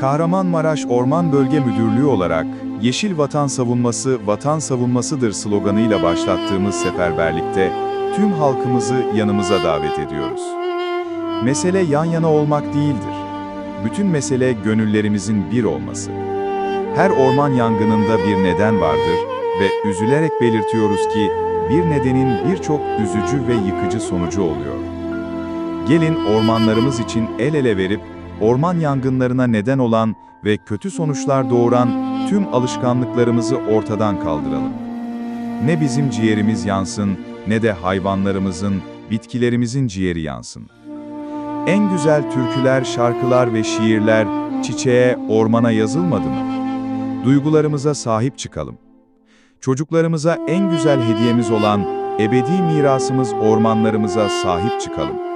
Kahramanmaraş Orman Bölge Müdürlüğü olarak Yeşil Vatan Savunması vatan savunmasıdır sloganıyla başlattığımız seferberlikte tüm halkımızı yanımıza davet ediyoruz. Mesele yan yana olmak değildir. Bütün mesele gönüllerimizin bir olması. Her orman yangınında bir neden vardır ve üzülerek belirtiyoruz ki bir nedenin birçok üzücü ve yıkıcı sonucu oluyor. Gelin ormanlarımız için el ele verip orman yangınlarına neden olan ve kötü sonuçlar doğuran tüm alışkanlıklarımızı ortadan kaldıralım. Ne bizim ciğerimiz yansın ne de hayvanlarımızın, bitkilerimizin ciğeri yansın. En güzel türküler, şarkılar ve şiirler çiçeğe, ormana yazılmadı mı? Duygularımıza sahip çıkalım. Çocuklarımıza en güzel hediyemiz olan ebedi mirasımız ormanlarımıza sahip çıkalım.